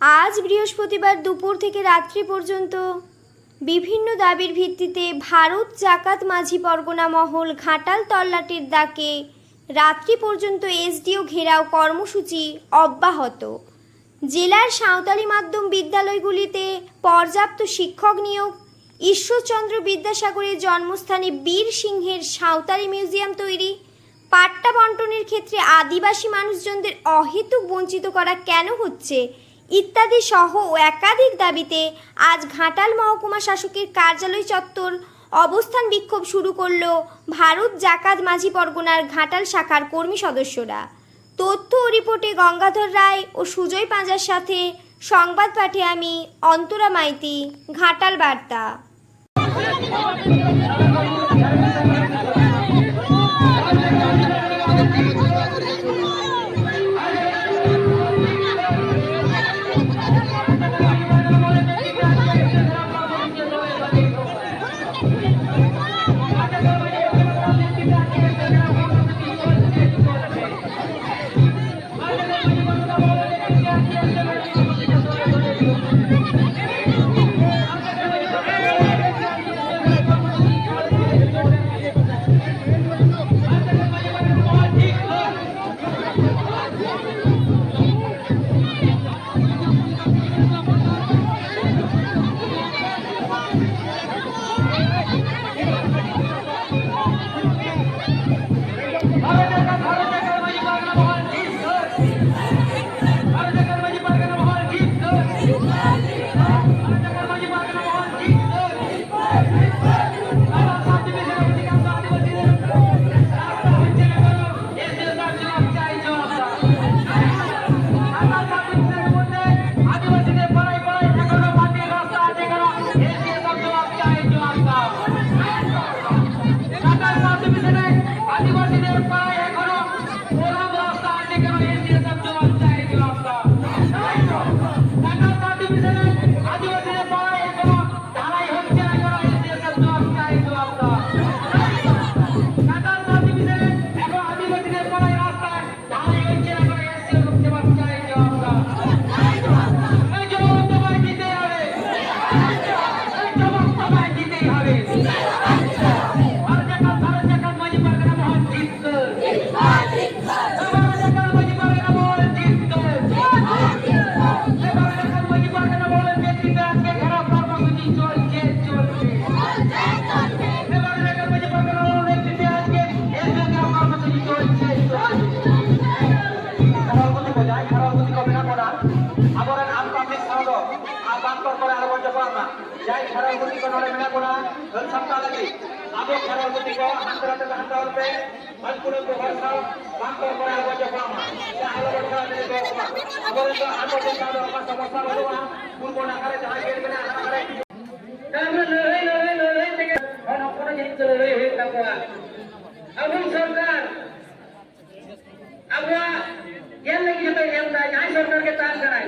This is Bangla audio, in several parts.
আজ বৃহস্পতিবার দুপুর থেকে রাত্রি পর্যন্ত বিভিন্ন দাবির ভিত্তিতে ভারত জাকাত মাঝি পরগনা মহল ঘাটাল তল্লাটির ডাকে রাত্রি পর্যন্ত এসডিও ঘেরাও কর্মসূচি অব্যাহত। জেলার সাঁওতালি মাধ্যম বিদ্যালয়গুলিতে পর্যাপ্ত শিক্ষক নিয়োগ, ঈশ্বরচন্দ্র বিদ্যাসাগরের জন্মস্থানে বীর সিংহের সাঁওতালি মিউজিয়াম তৈরি, পাট্টা বন্টনের ক্ষেত্রে আদিবাসী মানুষজনদের অহেতুক বঞ্চিত করা কেন হচ্ছে ইত্যাদি সহ একাধিক দাবিতে আজ ঘাটাল মহকুমা শাসকের কার্যালয় চত্বর অবস্থান বিক্ষোভ শুরু করল ভারত জাকাত মাঝি পরগনার ঘাটাল শাখার কর্মী সদস্যরা। তথ্য ও রিপোর্টে গঙ্গাধর রায় ও সুজয় পাঁজার সাথে সংবাদ পাঠে আমি অন্তরা মাইতি, ঘাটাল বার্তা। আদিবাসীদের Thank you. করা যাই খারাপতি কো নড়ে মেনা করা ধন সপ্তাহ লাগি আবো খারাপতি কো হান্তরাতে হান্তরতে মজপুরে কো ভরসা বাঙ্কর করে আর বন্ধ করা যা আলো বন্ধ করে দে আবরণ তো আটো তে কালো আমার সমস্যা হলো না পূর্ব না করে যাই গেলে না না করে আমরা লড়াই লড়াই লড়াই থেকে কোন কোন জিনিস লড়াই হয়ে থাকবো আবুল সরকার আমরা yan lagi kita yang dah yang सरकार के तार कराए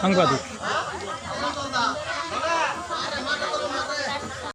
상과도.